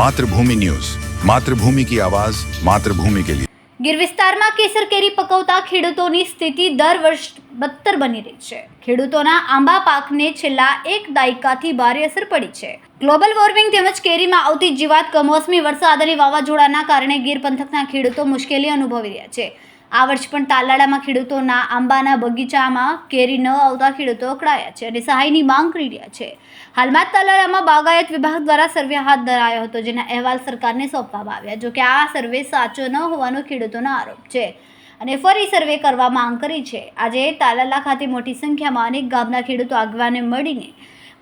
Mathrubhumi news. Mathrubhumi કી આવાજ, માતૃભૂમિ કે લીએ ગીર વિસ્તારમાં કેસર કેરી પકવતા ખેડૂતોની સ્થિતિ દર વર્ષ બદતર બની રહી છે. ખેડૂતોના આંબા પાકને છેલ્લા એક દાયકાથી ભારે અસર પડી છે. ગ્લોબલ વોર્મિંગ તેમજ કેરીમાં આવતી જીવાત કમોસમી વરસાદ અને વાવાઝોડાના કારણે ગીર પંથકના ખેડૂતો મુશ્કેલી અનુભવી રહ્યા છે. આ વર્ષ પણ તાલાળામાં ખેડૂતોના આંબાના બગીચામાં કેરી ન આવતા ખેડૂતો અકળાયા છે અને સહાયની માંગ કરી રહ્યા છે. હાલમાં તાલાળામાં બાગાયત વિભાગ દ્વારા સર્વે હાથ ધરાયો હતો, જેના અહેવાલ સરકારને સોંપવામાં આવ્યા, જો કે આ સર્વે સાચો ન હોવાનો ખેડૂતોનો આરોપ છે. અને ફરી સર્વે કરવા માંગ કરી છે. આજે તાલાલા ખાતે મોટી સંખ્યામાં અનેક ગામના ખેડૂતો આગેવાને મળીને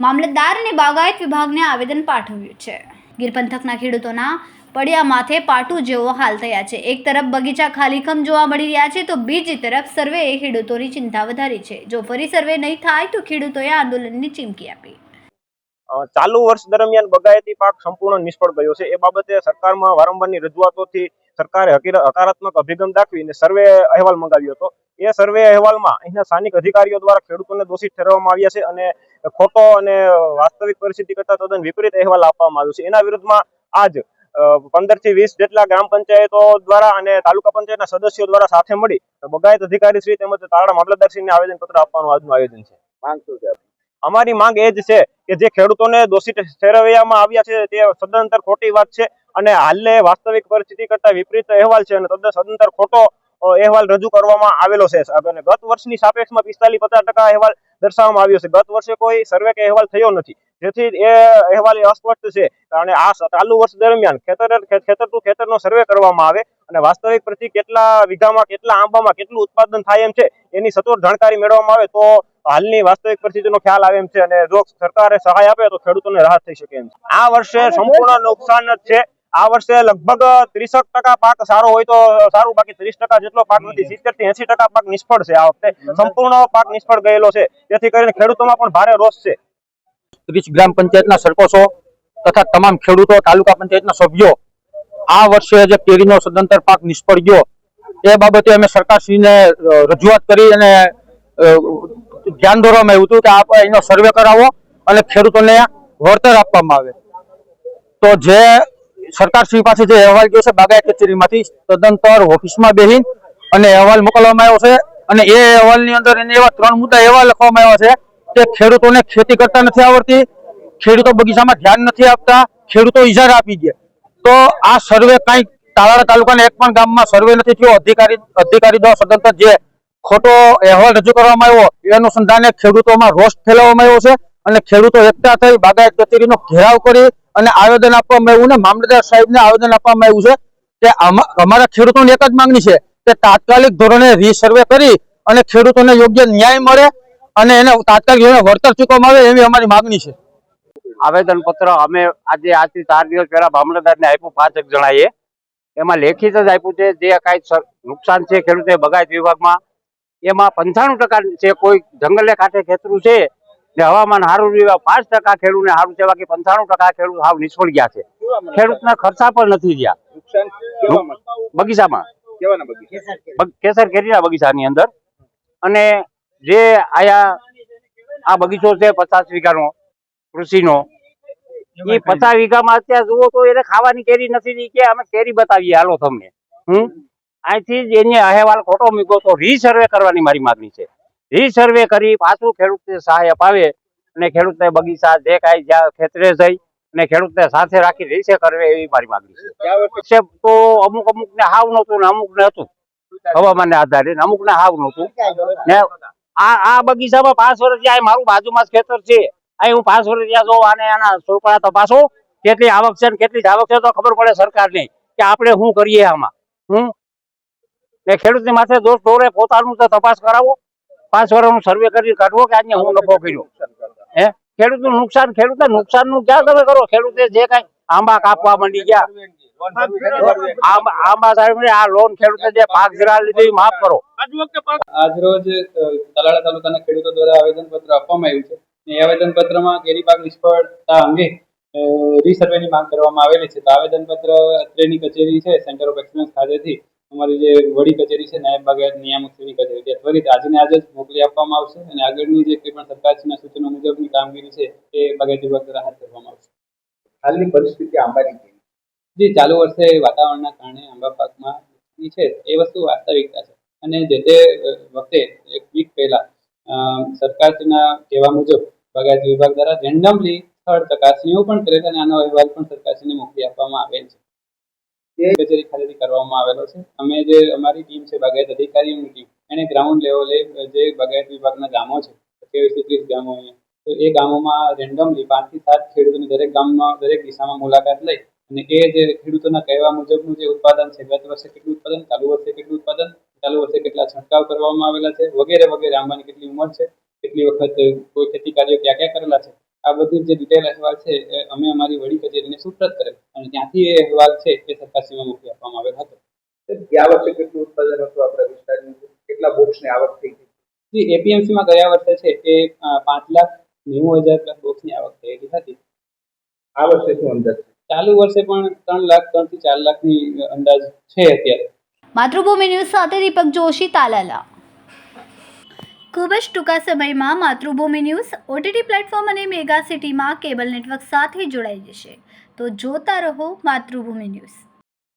મામલતદાર અને બાગાયત વિભાગને આવેદન પાઠવ્યું છે. ગીર પંથકના ખેડૂતોના પડ્યા માથે પાટું જેવો હાલ થયા છે. એક તરફ બગીચા ખાલીખમ જોવા મળી રહ્યા છે તો બીજી તરફ સર્વેએ ખેડૂતોની ચિંતા વધારી છે. જો ફરી સર્વે નહીં થાય તો ખેડૂતોએ આંદોલનની ચીમકી આપી. ચાલુ વર્ષ દરમિયાન બગાયતી પાક સંપૂર્ણ નિષ્ફળ ગયો છે. એ બાબતે સરકારમાં વારંવારની રજૂઆતોથી સરકારે હકારાત્મક અભિગમ દાખવીને સર્વે અહેવાલ મંગાવ્યો હતો. એ સર્વે અહેવાલમાં અહીંના સ્થાનિક અધિકારીઓ દ્વારા ખેડૂતોને દોષિત ઠેરવવામાં આવ્યા છે અને ખોટો અને વાસ્તવિક પરિસ્થિતિ કરતા તદ્દન વિપરીત અહેવાલ આપવામાં આવ્યો છે. એના વિરુદ્ધમાં આજ પંદરથી વીસ જેટલા ગ્રામ પંચાયતો દ્વારા અને તાલુકા પંચાયતના સદસ્યો દ્વારા સાથે મળી બગાયત અધિકારી શ્રી તેમજ તારડા મામલતદારશ્રીને આવેદન પત્ર આપવાનું આજનું આયોજન છે. માંગ શું છે? અમારી માંગ એ જ છે કે જે ખેડૂતોને દોષિત ઠેરવવામાં આવ્યા છે તે સદંતર ખોટી વાત છે અને હાલે વાસ્તવિક પરિસ્થિતિ કરતા વિપરીત અહેવાલ છે અને તદ્દન સદંતર ખોટો અહેવાલ રજૂ કરવામાં આવેલો છે. અને ગત વર્ષની સાપેક્ષમાં પિસ્તાલીસ પચાસ ટકા અહેવાલ દર્શાવવામાં આવ્યો છે. ગત વર્ષે કોઈ સર્વે કે અહેવાલ થયો નથી. જેથી એ અહેવાલ અસ્પષ્ટ છે. અને આ ચાલુ વર્ષ દરમિયાન ખેતર ખેતર ટુ ખેતરનો સર્વે કરવામાં આવે અને વાસ્તવિક પ્રતિ કેટલા વીઘામાં, કેટલા આંબામાં કેટલું ઉત્પાદન થાય એમ છે, એની સચોટ જાણકારી મેળવવામાં આવે તો હાલની વાસ્તવિક પરિસ્થિતિનો ખ્યાલ આવે એમ છે અને જો સરકારે સહાય આપે તો ખેડૂતોને રાહત થઈ શકે એમ છે. આ વર્ષે સંપૂર્ણ નુકસાન જ છે. આ વર્ષે લગભગ ત્રીસક ટકા પાક સારો હોય તો સારું, બાકી ત્રીસ ટકા જેટલો પાક નથી સિત્તેરથી એસી ટકા પાક નિષ્ફળ છે આ વખતે. સંપૂર્ણ પાક નિષ્ફળ ગયેલો છે. જેથી કરીને ખેડૂતોમાં પણ ભારે રોષ છે. ત્રીસ ગ્રામ પંચાયતના સરપંચો તથા તમામ ખેડૂતો, તાલુકા પંચાયતના સભ્યો આ વર્ષે જે કેરીનો સદંતર પાક નિષ્ફળ ગયો, એ બાબતે અમે સરકારશ્રીને રજૂઆત કરી અને ધ્યાન દોરવામાં આવ્યું હતું કે આપ એનો સર્વે કરાવો અને ખેડૂતોને વળતર આપવામાં આવે. તો જે સરકારશ્રી પાસે જે અહેવાલ ગયો છે બાગાયત કચેરીમાંથી, તદંતર ઓફિસમાં બેહીન અને અહેવાલ મોકલવામાં આવ્યો છે અને એ અહેવાલની અંદર એને એવા ત્રણ મુદ્દા એવા લખવામાં આવ્યા છે કે ખેડૂતોને ખેતી કરતા નથી આવડતી, ખેડૂતો બગીચામાં ધ્યાન નથી આપતા, ખેડૂતો ઇજારા આપી દે. તો આ સર્વે કઈ તાલાળા તાલુકાના એક પણ ગામમાં સર્વે નથી થયો. અધિકારી અધિકારી દ્વારા સદંતર જે ખોટો અહેવાલ રજૂ કરવામાં આવ્યો, એ અનુસંધાને ખેડૂતોમાં રોષ ફેલાવવામાં આવ્યો છે અને ખેડૂતો એકઠા થઈ બાગાયત કચેરીનો ઘેરાવ કરી અને આવેદન આપવામાં આવ્યું ને મામલતદાર સાહેબને આવેદન આપવામાં આવ્યું છે કે અમારા ખેડૂતોની એક જ માંગણી છે કે તાત્કાલિક ધોરણે રીસર્વે કરી અને ખેડૂતોને યોગ્ય ન્યાય મળે અને એને તાત્કાલિક વળતર ચૂકવવામાં આવે એવી અમારી માંગણી છે. આવેદન પત્ર અમે આજે આજથી ચાર દિવસ પહેલા મામલતદારને આપ્યું પાંચ એક જણાએ. એમાં લેખિત જ આપ્યું છે જે કાંઈ નુકસાન છે ખેડૂતે બગાયત વિભાગમાં એમાં પંચાણું ટકા છે કોઈ જંગલે કાંઠે ખેતરું છે ને હવામાન સારું રહ્યું પાંચ ટકા ખેડૂતને સારું છે બાકી પંચાણું ટકા ખેડૂત સાવ નિષ્ફળ ગયા છે. ખેડૂતના ખર્ચા પણ નથી રહ્યા બગીચામાં. બગ- કેસર કેરીના બગીચાની અંદર. અને જે આયા આ બગીચો છે પચાસ વીઘાનો કૃષિનો. એ પચાસ વીઘામાં અત્યારે જુઓ તો એને ખાવાની કેરી નથી કે અમે કેરી બતાવીએ હાલો તમને. હમ? અહીંથી જ એને અહેવાલ ખોટો મૂક્યો તો રીસર્વે કરવાની મારી માગણી છે. રીસર્વે કરી પાછું ખેડૂતને સહાય અપાવે અને ખેડૂતને બગીચા જે કાંઈ જ્યાં ખેતરે જઈ અને ખેડૂતને સાથે રાખી રીસે કરવે એવી મારી માગણી છે. છે તો અમુક અમુક ને હાવ નહોતું ને અમુક ને હતું. હવામાનને આધારે અમુક ને હાવ નહોતું. ને આ આ બગીચામાં પાંચ વર્ષ જ્યાં મારું બાજુમાં ખેતર છે. અહીં હું પાંચ વર્ષ જ્યાં જોઉં અને આના ચોપડા તપાસો, કેટલી આવક છે ને કેટલી આવક છે તો ખબર પડે સરકારને કે આપણે શું કરીએ આમાં. હું એ ખેડૂતની માથે દોષ દોરે પોતાનું તો તપાસ કરાવો. પાંચ વર્ષનું સર્વે કરી કાઢવો કે આજે હું નફો કર્યો. હે? ખેડૂતનું નુકસાન ખેડૂતને નુકસાનનું ક્યાં તમે કરો? ખેડૂતે જે કાંઈ આંબા કાપવા માંડી ગયા. આંબા સાહેબ આ લોન ખેડૂતે જે પાક ધિરાણ લીધી માફ કરો. આજરોજ અ, તાલુકાના ખેડૂતો દ્વારા આવેદનપત્ર આપવામાં આવ્યું છે. એ આવેદનપત્રમાં કેરી પાક નિષ્ફળતા અંગે રીસર્વેની માંગ કરવામાં આવેલી છે. તો આવેદનપત્ર અત્રેની કચેરી છે સેન્ટર ઓફ એક્સલન્સ ખાતેથી. અમારી જે વડી કચેરી છે નાયબ બાગાયત નિયામક શ્રીની કચેરી તે ત્વરિત આજને આજે જ મોકલી આપવામાં આવશે અને આગળની જે કંઈ પણ સરકારશ્રીના સૂચનો મુજબની કામગીરી છે એ બાગાયત વિભાગ દ્વારા હાથ ધરવામાં આવશે. હાલની પરિસ્થિતિ આંબાની જે ચાલુ વર્ષે વાતાવરણના કારણે આંબા પાકમાં છે એ વસ્તુ વાસ્તવિકતા છે. અને જે તે વખતે એક વીક પહેલા અ, સરકારશ્રીના કહેવા મુજબ બગાયત વિભાગ દ્વારા રેન્ડમલી સ્થળ ચકાસણીઓ પણ કરેલ અને આનો અહેવાલ પણ સરકારશ્રીને મોકલી આપવામાં આવેલ છે. તે કચેરી ખાતેથી કરવામાં આવેલો છે. અમે જે અમારી ટીમ છે બાગાયત અધિકારીઓની ટીમ એણે ગ્રાઉન્ડ લેવલે જે બગાયત વિભાગના ગામો છે ત્રેવીસથી ત્રીસ ગામો અહીંયા તો એ ગામોમાં રેન્ડમલી પાંચથી સાત ખેડૂતોની દરેક ગામમાં દરેક દિશામાં મુલાકાત લઈ અને એ જે ખેડૂતોના કહેવા મુજબનું જે ઉત્પાદન છે ગત વર્ષે કેટલું ઉત્પાદન ચાલુ વર્ષે કેટલું ઉત્પાદન ચાલુ વર્ષે કેટલા છંટકાવ કરવામાં આવેલા છે વગેરે વગેરે આંબાની કેટલી ઉંમર છે કેટલી વખત કોઈ ખેતી કાર્યો ક્યાં ક્યાં કરેલા છે આ બધી જે ડિટેલ અહેવાલ છે એ અમે અમારી વડી કચેરીને સુપ્રત કરેલ અને ત્યાંથી એ અહેવાલ છે એ સરકારશ્રીમાં મોકલી આપવામાં આવેલ હતો. ગયા વર્ષે કેટલું ઉત્પાદન હતું આપણા વિસ્તારની? કેટલા બોક્સની આવક થઈ ગઈ જી એપીએમસીમાં ગયા વર્ષે છે એ પાંચ લાખ નેવું હજાર પ્લસ બોક્સની આવક થયેલી હતી. આ વર્ષે શું અંદાજ છે? ચાલુ વર્ષે પણ ત્રણ લાખ ત્રણથી ચાર લાખની અંદાજ છે અત્યારે. માતૃભૂમિ ન્યૂઝ સાથે દીપક જોશી, તાલાલા. ખૂબ જ ટૂંકા સમયમાં માતૃભૂમિ ન્યૂઝ ઓટીટી પ્લેટફોર્મ અને મેગા સિટીમાં કેબલ નેટવર્ક સાથે જોડાઈ જશે. તો જોતા રહો માતૃભૂમિ ન્યૂઝ.